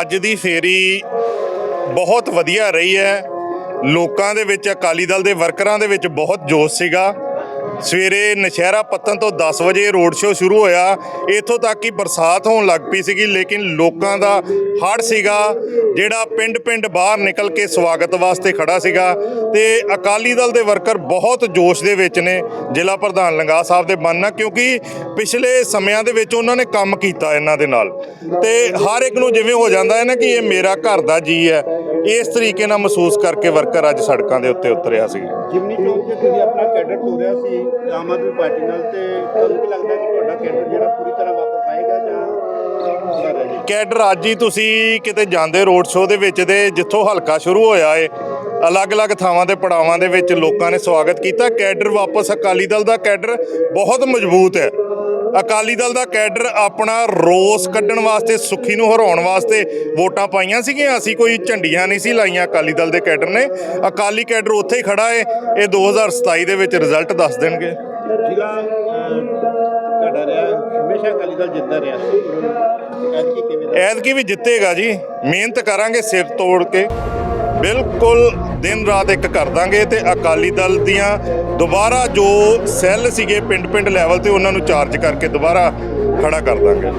ਅੱਜ ਦੀ ਫੇਰੀ ਬਹੁਤ ਵਧੀਆ ਰਹੀ ਹੈ। ਲੋਕਾਂ ਦੇ ਵਿੱਚ ਅਕਾਲੀ ਦਲ ਦੇ ਵਰਕਰਾਂ ਦੇ ਵਿੱਚ ਬਹੁਤ ਜੋਸ਼ ਸੀਗਾ। ਸਵੇਰੇ ਨਸ਼ਹਿਰਾ ਪੱਤਨ ਤੋਂ 10 ਵਜੇ ਰੋਡ ਸ਼ੋਅ ਸ਼ੁਰੂ ਹੋਇਆ। ਇੱਥੋਂ ਤੱਕ ਕਿ ਬਰਸਾਤ ਹੋਣ ਲੱਗ ਪਈ ਸੀਗੀ, ਲੇਕਿਨ ਲੋਕਾਂ ਦਾ ਹੜ ਸੀਗਾ, ਜਿਹੜਾ ਪਿੰਡ-ਪਿੰਡ ਬਾਹਰ ਨਿਕਲ ਕੇ ਸਵਾਗਤ ਵਾਸਤੇ ਖੜਾ ਸੀਗਾ। ਤੇ ਅਕਾਲੀ ਦਲ ਦੇ ਵਰਕਰ ਬਹੁਤ ਜੋਸ਼ ਦੇ ਵਿੱਚ ਨੇ, ਜ਼ਿਲ੍ਹਾ ਪ੍ਰਧਾਨ ਲੰਗਾ ਸਾਹਿਬ ਦੇ ਬੰਨਾ ਕਿਉਂਕਿ ਪਿਛਲੇ ਸਮਿਆਂ ਦੇ ਵਿੱਚ ਉਹਨਾਂ ਨੇ ਕੰਮ ਕੀਤਾ ਇਹਨਾਂ ਦੇ ਨਾਲ। ਤੇ ਹਰ ਇੱਕ ਨੂੰ ਜਿਵੇਂ ਹੋ ਜਾਂਦਾ ਹੈ ਨਾ ਕਿ ਇਹ ਮੇਰਾ ਘਰ ਦਾ ਜੀ ਹੈ। ਇਸ ਤਰੀਕੇ ਨਾਲ ਮਹਿਸੂਸ ਕਰਕੇ ਵਰਕਰ ਅੱਜ ਸੜਕਾਂ ਦੇ ਉੱਤੇ ਉਤਰਿਆ ਸੀ। ਜਿਮਨੀ ਚੌਂਕ 'ਤੇ ਤੁਸੀਂ ਆਪਣਾ ਕੈਡਰ ਤੋਰਿਆ ਸੀ ਆਮ ਆਦਮੀ ਪਾਰਟੀ ਨਾਲ ਤੇ ਤੁਹਾਨੂੰ ਕੀ ਲੱਗਦਾ ਕਿ ਤੁਹਾਡਾ ਕੈਡਰ ਜਿਹੜਾ ਪੂਰੀ ਤਰ੍ਹਾਂ ਵਾਪਸ ਆਏਗਾ ਜਾਂ ਪੂਰਾ ਰਹਿ ਜਾਏਗਾ? ਕੈਡਰ ਅੱਜ ਹੀ ਤੁਸੀਂ ਕਿਤੇ ਜਾਂਦੇ ਰੋਡ ਸ਼ੋਅ ਦੇ ਵਿੱਚ ਤੇ ਜਿੱਥੋਂ ਹਲਕਾ ਸ਼ੁਰੂ ਹੋਇਆ ਏ ਅਲੱਗ-ਅਲੱਗ ਥਾਵਾਂ ਤੇ ਪੜਾਵਾਂ ਦੇ ਵਿੱਚ ਲੋਕਾਂ ਨੇ ਸਵਾਗਤ ਕੀਤਾ। ਕੈਡਰ ਵਾਪਸ ਅਕਾਲੀ ਦਲ ਦਾ ਕੈਡਰ ਬਹੁਤ ਮਜ਼ਬੂਤ ਹੈ। ਅਕਾਲੀ ਦਲ ਦਾ ਕੈਡਰ ਆਪਣਾ ਰੋਸ ਕੱਢਣ ਵਾਸਤੇ ਸੁੱਖੀ ਨੂੰ ਹਰਾਉਣ ਵਾਸਤੇ ਵੋਟਾਂ ਪਾਈਆਂ ਸੀਗੀਆਂ। ਅਸੀਂ ਕੋਈ ਝੰਡੀਆਂ ਨਹੀਂ ਸੀ ਲਾਈਆਂ ਅਕਾਲੀ ਦਲ ਦੇ ਕੈਡਰ ਨੇ। ਅਕਾਲੀ ਕੈਡਰ ਉੱਥੇ ਹੀ ਖੜਾ ਏ। ਇਹ 2027 ਦੇ ਵਿੱਚ ਰਿਜ਼ਲਟ ਦੱਸ ਦੇਣਗੇ। ਜ਼ਿਲ੍ਹਾ ਅਹ, ਤੁਹਾਡਾ ਰਿਹਾ ਹਮੇਸ਼ਾ ਅਕਾਲੀ ਦਲ ਜਿੱਤਦਾ ਰਿਹਾ। ਐਤਕੀ ਕਿਵੇਂ ਦਾ? ਐਤਕੀ ਵੀ ਜਿੱਤੇਗਾ ਜੀ। ਮਿਹਨਤ ਕਰਾਂਗੇ ਸਿਰ ਤੋੜ ਕੇ। ਬਿਲਕੁਲ ਦਿਨ ਰਾਤ ਇੱਕ ਕਰ ਦਾਂਗੇ ਤੇ ਅਕਾਲੀ ਦਲ ਦੀਆਂ ਦੁਬਾਰਾ ਜੋ ਸੈੱਲ ਸੀਗੇ ਪਿੰਡ ਪਿੰਡ ਲੈਵਲ ਤੇ ਉਹਨਾਂ ਨੂੰ ਚਾਰਜ ਕਰਕੇ ਦੁਬਾਰਾ ਖੜਾ ਕਰ ਦਾਂਗੇ।